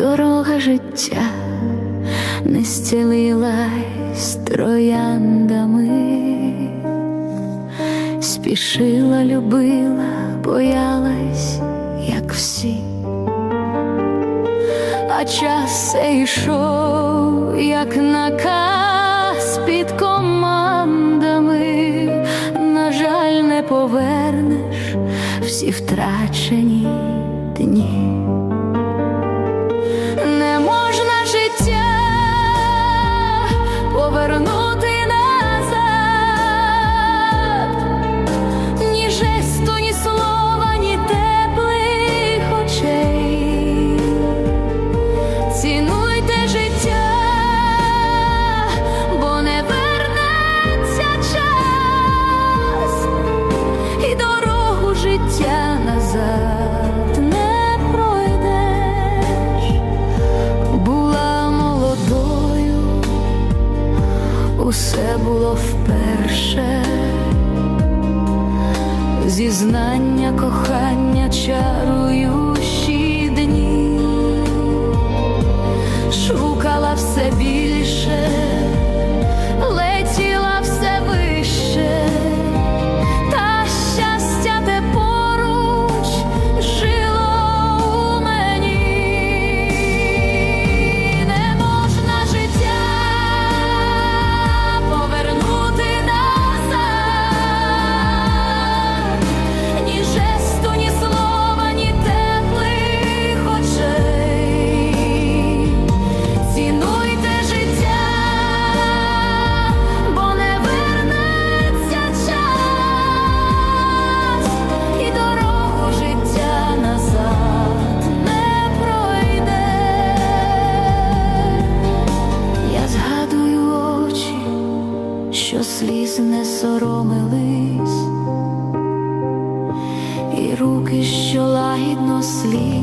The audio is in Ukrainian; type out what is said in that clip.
Дорога життя не стілилась трояндами, спішила, любила, боялась, як всі, а час цей йшов, як наказ під командами, на жаль, не повернеш всі втрачені дні. Цінуйте життя, бо не вернеться час, і дорогу життя назад не пройдеш. Була молодою, усе було вперше. Зізнання, кохання, чаруючі що сліз не соромились, і руки, що лагідно слід.